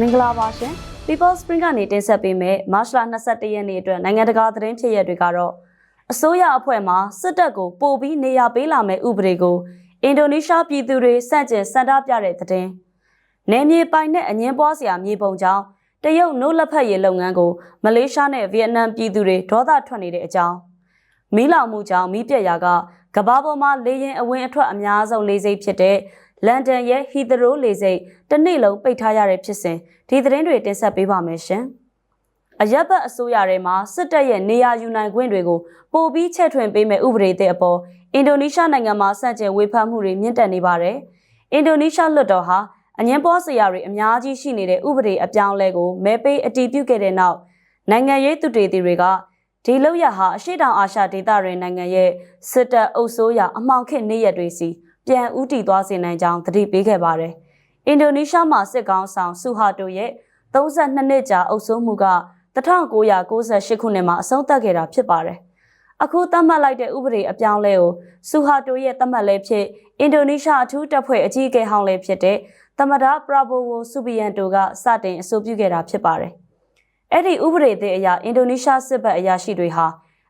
မင်္ဂလာပါရှင် People Spring ကနေတင်ဆက်ပေးမယ့်မတ်လ22ရက်နေ့အတွက်နိုင်ငံတကာသတင်းဖြစ်ရပ်တွေကတော့အစိုးရအဖွဲ့မှစစ်တပ်ကိုပို့ပြီးနေရာပေးလာမယ့်ဥပဒေကိုအင်ဒိုနီးရှားပြည်သူတွေစန့်ကျင်ဆန္ဒပြတဲ့သတင်း။နယ်မြေပိုင်နဲ့အငင်းပွားစရာမြေပုံကြောင့်တရုတ်နို့လက်ဖက်ရည်လုပ်ငန်းကိုမလေးရှားနဲ့ဗီယက်နမ်ပြည်သူတွေဒေါသထွက်နေတဲ့အကြောင်းမီးလောင်မှုကြောင့်မီးပြက်ရာကကမ္ဘာပေါ်မှာလေရင်အဝင်အထွက်အများဆုံးလေဆိပ်ဖြစ်တဲ့ လန်ဒန်ရဲ့ဟီသရိုးလေဆိပ်တစ်နေ့လုံးပိတ်ထားရတဲ့ဖြစ်စဉ်ဒီသတင်းတွေတင်ဆက်ပေးပါမယ်ရှင်။အရက်ဘတ်အစိုးရထဲမှာစစ်တပ်ရဲ့နေရာယူနိုင်ခွင့်တွေကိုပိုပြီးချဲ့ထွင်ပေးမဲ့ဥပဒေသစ်အပေါ်အင်ဒိုနီးရှားနိုင်ငံမှာစန့်ကျင်ဝေဖန်မှုတွေမြင့်တက်နေပါတယ်။အင်ဒိုနီးရှားလွှတ်တော်ဟာအငင်းပွားစရာတွေအများကြီးရှိနေတဲ့ဥပဒေအပြောင်းအလဲကိုမဲပေးအတည်ပြုခဲ့တဲ့နောက်နိုင်ငံရေးသူတေသီတွေကဒီလောက်ရဟာအရှိတောင်အာရှဒေသတွင်နိုင်ငံရဲ့စစ်တပ်အုပ်စိုးရအမှောင်ခေတ်နေရက်တွေစီ ပြန်ဥတီသွားစေနိုင်ကြောင်းသတိပေးခဲ့ပါတယ်။အင်ဒိုနီးရှားမှာစစ်ကောင်ဆောင်ဆူဟာတိုရဲ့32နှစ်ကြာအုပ်စိုးမှုက1998ခုနှစ်မှာအဆုံးသတ်ခဲ့တာဖြစ်ပါတယ်။အခုသတ်မှတ်လိုက်တဲ့ဥပဒေအပြောင်းလဲကိုဆူဟာတိုရဲ့သတ်မှတ်လဲဖြစ်အင်ဒိုနီးရှားအထူးတပ်ဖွဲ့အကြီးအကဲဟောင်းလဲဖြစ်တဲ့သမဒပရာဘိုဝိုဆူဘီယန်တိုကစတင်အဆိုပြုခဲ့တာဖြစ်ပါတယ်။အဲ့ဒီဥပဒေသစ်အရအင်ဒိုနီးရှားစစ်ဘက်အရာရှိတွေဟာ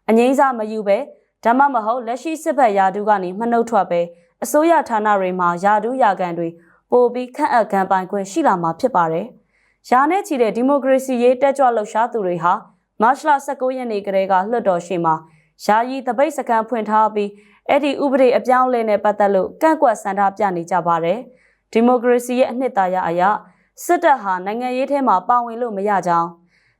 အငိမ့်စားမယူပဲဒါမှမဟုတ်လက်ရှိစစ်ဘက်ယာဒူးကနေမနှုတ်ထွက်ပဲ အစိုးရဌာနတွေမှာယာဒူးယာကန်တွေပိုပြီးခန့်အပ်ခံပိုင်ခွင့်ရှိလာမှာဖြစ်ပါတယ်။ယာနဲ့ချီတဲ့ဒီမိုကရေစီရေးတက်ကြွလှုပ်ရှားသူတွေဟာမတ်လ19ရက်နေ့ကလေးကလွှတ်တော်ရှိမှာယာယီတပိတ်စကန်ဖွင့်ထားပြီးအဲ့ဒီဥပဒေအပြောင်းအလဲနဲ့ပတ်သက်လို့ကန့်ကွက်ဆန္ဒပြနေကြပါတယ်။ဒီမိုကရေစီရဲ့အနှစ်သာရအရစစ်တပ်ဟာနိုင်ငံရေးထဲမှာပါဝင်လို့မရကြောင်း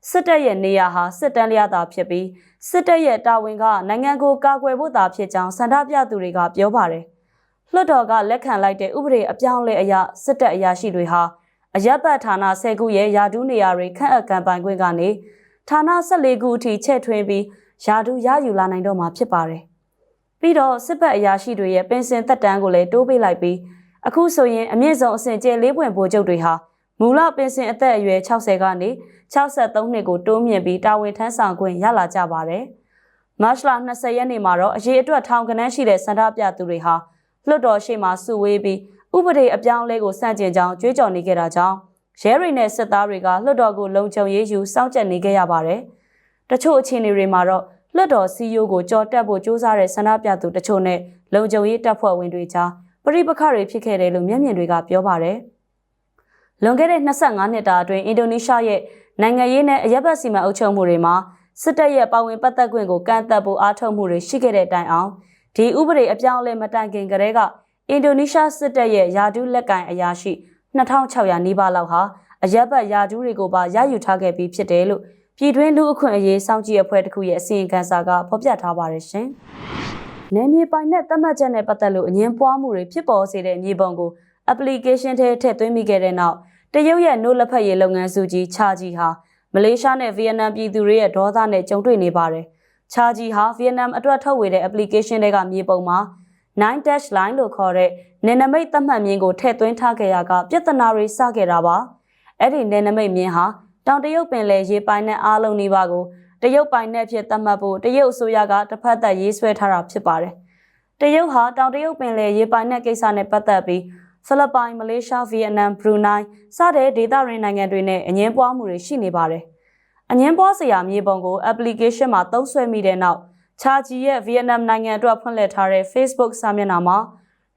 စစ်တပ်ရဲ့နေရာဟာစစ်တမ်းလျာသာဖြစ်ပြီးစစ်တပ်ရဲ့တာဝန်ကနိုင်ငံကိုကာကွယ်ဖို့သာဖြစ်ကြောင်းဆန္ဒပြသူတွေကပြောပါတယ်။ လွှတ်တော်ကလက်ခံလိုက်တဲ့ဥပဒေအပြောင်းအလဲအရစစ်တပ်အရာရှိတွေဟာအရက်ပတ်ဌာန10ခုရဲ့ယာဒူးနေရာတွေခန့်အပ်ကံပိုင်ခွင့်ကနေဌာန14ခုအထိချဲ့ထွင်းပြီးယာဒူးရယူလာနိုင်တော့မှာဖြစ်ပါတယ်။ပြီးတော့စစ်ဘက်အရာရှိတွေရဲ့ပင်စင်သက်တမ်းကိုလည်းတိုးပေးလိုက်ပြီးအခုဆိုရင်အမြင့်ဆုံးအဆင့်ကျဲလေးပွင့်ဗိုလ်ချုပ်တွေဟာမူလပင်စင်အသက်အရွယ်60ကနေ63နှစ်ကိုတိုးမြင့်ပြီးတာဝန်ထမ်းဆောင်ခွင့်ရလာကြပါတယ်။မတ်လ20ရက်နေ့မှာတော့အရေးအတွက်ထောင်ကနန်းရှိတဲ့စန္ဒပြသူတွေဟာ လွှတ်တော်ရှိမှစုဝေးပြီးဥပဒေအပြောင်းအလဲကိုစန့်ကျင်ကြောင်းကြွေးကြော်နေကြတာကြောင့်ရဲတွေနဲ့စစ်သားတွေကလွှတ်တော်ကိုလုံခြုံရေးယူစောင့်ကြပ်နေခဲ့ရပါတယ်။တချို့အခြေအနေတွေမှာတော့လွှတ်တော်စီယိုကိုကြော်တက်ဖို့ကြိုးစားတဲ့ဆန္ဒပြသူတချို့နဲ့လုံခြုံရေးတပ်ဖွဲ့ဝင်တွေကြားပရိပခတွေဖြစ်ခဲ့တယ်လို့မျက်မြင်တွေကပြောပါတယ်။လွန်ခဲ့တဲ့25နှစ်တာအတွင်းအင်ဒိုနီးရှားရဲ့နိုင်ငံရေးနဲ့အရက်ဘတ်စီမံအုပ်ချုပ်မှုတွေမှာစစ်တပ်ရဲ့ပါဝင်ပတ်သက်ခွင့်ကိုကန့်သတ်ဖို့အားထုတ်မှုတွေရှိခဲ့တဲ့တိုင်အောင် ဒီဥပဒေအပြောင်းအလဲမတိုင်ခင်ကတည်းကအင်ဒိုနီးရှားစစ်တပ်ရဲ့ယာဒူးလက်ကင်အရာရှိ2600နီးပါးလောက်ဟာအရက်ဘတ်ယာဒူးတွေကိုပါရယူထားခဲ့ပြီးဖြစ်တယ်လို့ပြည်တွင်းလူအခွင့်အရေးစောင့်ကြည့်အဖွဲ့တစ်ခုရဲ့အစီရင်ခံစာကဖော်ပြထားပါတယ်ရှင်။နယ်မြေပိုင်နဲ့သတ်မှတ်ချက်နဲ့ပတ်သက်လို့အငင်းပွားမှုတွေဖြစ်ပေါ်စေတဲ့မြေပုံကို application ထဲထည့်သွင်းမိခဲ့တဲ့နောက်တရုတ်ရဲ့နို့လက်ဖက်ရည်လုပ်ငန်းစုကြီးချာဂျီဟာမလေးရှားနဲ့ဗီယက်နမ်ပြည်သူတွေရဲ့ဒေါသနဲ့ကြုံတွေ့နေပါတယ်။ ချာဂျီဟာဗီယက်နမ်အတွက်ထုတ်ဝေတဲ့ application တွေကမြေပုံမှာ9 dash line လို့ခေါ်တဲ့နယ်နမိတ်သတ်မှတ်မြင်းကိုထည့်သွင်းထားခဲ့ရကပြဿနာတွေစခဲ့တာပါ။အဲ့ဒီနယ်နမိတ်မြင်းဟာတောင်တရုတ်ပင်လယ်ရေပိုင်နဲ့အားလုံးနေပါကိုတရုတ်ပိုင်နဲ့ဖြစ်သတ်မှတ်ဖို့တရုတ်အစိုးရကတစ်ဖက်သက်ရေးဆွဲထားတာဖြစ်ပါတယ်။တရုတ်ဟာတောင်တရုတ်ပင်လယ်ရေပိုင်နဲ့ကိစ္စနဲ့ပတ်သက်ပြီးဖိလစ်ပိုင်မလေးရှားဗီယက်နမ်ဘရူနိုင်းစတဲ့ဒေသရင်းနိုင်ငံတွေနဲ့အငင်းပွားမှုတွေရှိနေပါတယ်။ အငင်းပွားစရာမြေပုံကို application မှာသုံးစွဲမိတဲ့နောက်ချာဂျီရဲ့ဗီယက်နမ်နိုင်ငံအတွက်ဖွင့်လှစ်ထားတဲ့ Facebook စာမျက်နှာမှာ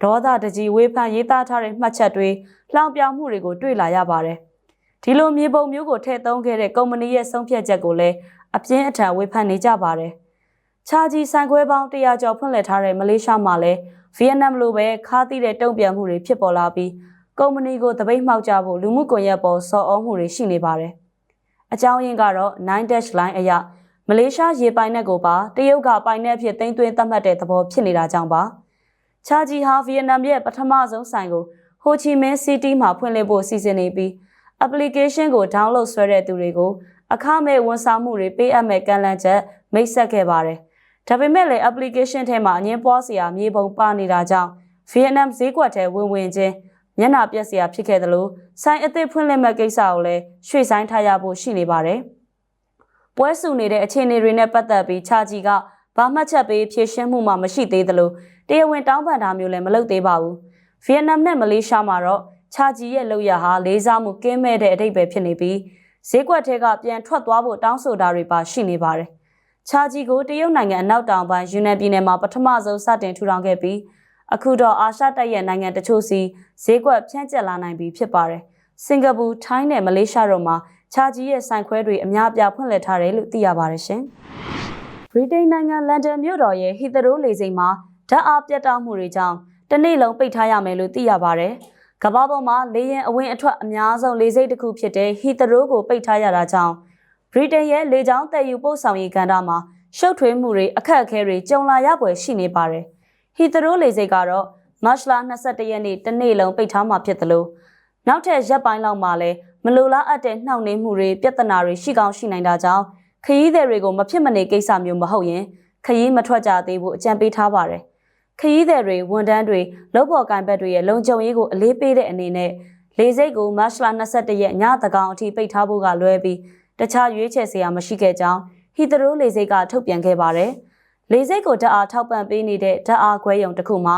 ဒေါသတကြီးဝေဖန်ရေးသားထားတဲ့မှတ်ချက်တွေလှောင်ပြောင်မှုတွေကိုတွေ့လာရပါတယ်။ဒီလိုမြေပုံမျိုးကိုထည့်သွင်းခဲ့တဲ့ကုမ္ပဏီရဲ့ဆုံးဖြတ်ချက်ကိုလည်းအပြင်းအထန်ဝေဖန်နေကြပါတယ်။ချာဂျီဆိုင်ခွဲပေါင်း100ကျော်ဖွင့်လှစ်ထားတဲ့မလေးရှားမှာလည်းဗီယက်နမ်လိုပဲခါးသီးတဲ့တုံ့ပြန်မှုတွေဖြစ်ပေါ်လာပြီးကုမ္ပဏီကိုတပိတ်မှောက်ကြဖို့လူမှုကွန်ရက်ပေါ်စော်ဩမှုတွေရှိနေပါတယ်။ အကြောင်းရင်းကတော့9 dash line အရမလေးရှားရေပိုင်နက်ကိုပါတရုတ်ကပိုင်နက်အဖြစ်တင်သွင်းသတ်မှတ်တဲ့သဘောဖြစ်နေတာကြောင့်ပါ။ချာဂျီဟာဗီယက်နမ်ရဲ့ပထမဆုံးဆိုင်ကိုဟိုချီမင်းစီးတီးမှာဖွင့်လှစ်ဖို့စီစဉ်နေပြီး application ကို download ဆွဲတဲ့သူတွေကိုအခမဲ့ဝန်ဆောင်မှုတွေပေးအပ်မဲ့ကန့်လန့်ချက်မိတ်ဆက်ခဲ့ပါတယ်။ဒါပေမဲ့လည်း application ထဲမှာအငင်းပွားစရာမြေပုံပါနေတာကြောင့်ဗီယက်နမ်ဈေးကွက်ထဲဝင်ဝင်ချင်း မျက်နှာပြက်စရာဖြစ်ခဲ့တယ်လို့ဆိုင်အသစ်ဖွင့်လှစ်မဲ့ကိစ္စကိုလည်းရွှေ့ဆိုင်ထားရဖို့ရှိနေပါတယ်။ပွဲစုနေတဲ့အခြေအနေတွေနဲ့ပတ်သက်ပြီးချာဂျီကဘာမှတ်ချက်ပေးဖြည့်ရှင်းမှုမှမရှိသေးသလိုတရားဝင်တောင်းပန်တာမျိုးလည်းမလုပ်သေးပါဘူး။ဗီယက်နမ်နဲ့မလေးရှားမှာတော့ခြာကြီးရဲ့လောက်ရဟာလေးစားမှုကင်းမဲ့တဲ့အတိတ်ပဲဖြစ်နေပြီးဈေးကွက်ထဲကပြန်ထွက်သွားဖို့တောင်းဆိုတာတွေပါရှိနေပါတယ်။ခြာကြီးကိုတရုတ်နိုင်ငံအနောက်တောင်ပိုင်းယူနန်ပြည်နယ်မှာပထမဆုံးစတင်ထူထောင်ခဲ့ပြီး အခုတော့အာရှတိုက်ရဲ့နိုင်ငံတချို့စီဈေးကွက်ဖြန့်ကျက်လာနိုင်ပြီဖြစ်ပါတယ်။စင်ကာပူ၊ထိုင်းနဲ့မလေးရှားတို့မှာခြာကြီးရဲ့ဆိုင်ခွဲတွေအများအပြားဖွင့်လှစ်ထားတယ်လို့သိရပါတယ်ရှင်။ဗြိတိန်နိုင်ငံလန်ဒန်မြို့တော်ရဲ့ဟီသရိုးလေဆိပ်မှာဓာတ်အားပြတ်တောက်မှုတွေကြောင့်တစ်နေ့လုံးပိတ်ထားရမယ်လို့သိရပါဗျ။ကမ္ဘာပေါ်မှာလေယာဉ်အဝင်အထွက်အများဆုံးလေဆိပ်တစ်ခုဖြစ်တဲ့ဟီသရိုးကိုပိတ်ထားရတာကြောင့်ဗြိတိန်ရဲ့လေကြောင်းတည်ယူပို့ဆောင်ရေးကဏ္ဍမှာရှုပ်ထွေးမှုတွေအခက်အခဲတွေကြုံလာရပွဲရှိနေပါတယ်။ ဟီသရိုးလေဆိပ်ကတော့မတ်လ22ရက်နေ့တစ်နေ့လုံးပိတ်ထားမှာဖြစ်တယ်လို့နောက်ထပ်ရက်ပိုင်းလောက်မှာလည်းမလိုလားအပ်တဲ့နှောင့်နှေးမှုတွေပြဿနာတွေရှိကောင်းရှိနိုင်တာကြောင့်ခရီးသည်တွေကိုမဖြစ်မနေကိစ္စမျိုးမဟုတ်ရင်ခရီးမထွက်ကြသေးဘူးအကြံပေးထားပါတယ်။ခရီးသည်တွေဝန်ထမ်းတွေလုပ်ဖော်ကိုင်ဘက်တွေရဲ့လုံခြုံရေးကိုအလေးပေးတဲ့အနေနဲ့လေဆိပ်ကိုမတ်လ22ရက်ညသကောင်အထိပိတ်ထားဖို့ကလွဲပြီးတခြားရွေးချယ်စရာမရှိခဲ့ကြောင်းဟီသရိုးလေဆိပ်ကထုတ်ပြန်ခဲ့ပါတယ်။ လေဆိပ်ကိုဓာတ်အားထောက်ပံ့ပေးနေတဲ့ဓာတ်အားခွဲရုံတစ်ခုမှာ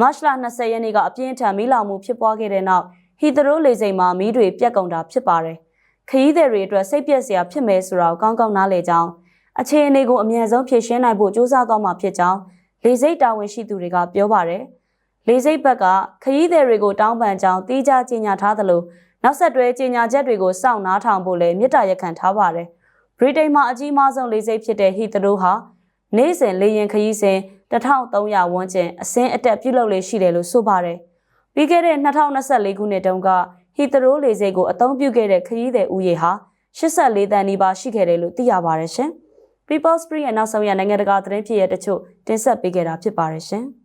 မတ်လ20ရက်နေ့ကအပြင်းထန်မီးလောင်မှုဖြစ်ပွားခဲ့တဲ့နောက်ဟီသရိုးလေဆိပ်မှာမီးတွေပြတ်ကုန်တာဖြစ်ပါတယ်။ခရီးသည်တွေအတွက်စိတ်ပြည့်စရာဖြစ်မယ်ဆိုတာကိုကောင်းကောင်းနားလည်ကြောင်းအခြေအနေကိုအမြန်ဆုံးဖြေရှင်းနိုင်ဖို့ကြိုးစားသွားမှာဖြစ်ကြောင်းလေစိတ်တာဝန်ရှိသူတွေကပြောပါတယ်။လေစိတ်ဘက်ကခရီးသည်တွေကိုတောင်းပန်ကြောင်းတီးခြားကြေညာထားသလိုနောက်ဆက်တွဲကြေညာချက်တွေကိုစောင့်နားထောင်ဖို့လည်းမြစ်တာရက်ခံထားပါတယ်။ဗြိတိန်မှာအကြီးမားဆုံးလေစိတ်ဖြစ်တဲ့ဟီသရိုဟာ နေ့စဉ်လေရင်ခရီးစဉ်1300ဝန်းကျင်အစင်းအတက်ပြုတ်လုပ်လေရှိတယ်လို့ဆိုပါတယ်။ပြီးခဲ့တဲ့2024ခုနှစ်တုန်းကဟီသရိုးလေဆိပ်ကိုအသုံးပြုခဲ့တဲ့ခရီးသည်ဦးရေဟာ84တန်းနီးပါးရှိခဲ့တယ်လို့သိရပါတယ်ရှင်။ People Spree ရဲ့နောက်ဆုံးရနိုင်ငံတကာသတင်းဖြစ်ရတဲ့တချို့တင်ဆက်ပေးခဲ့တာဖြစ်ပါတယ်ရှင်။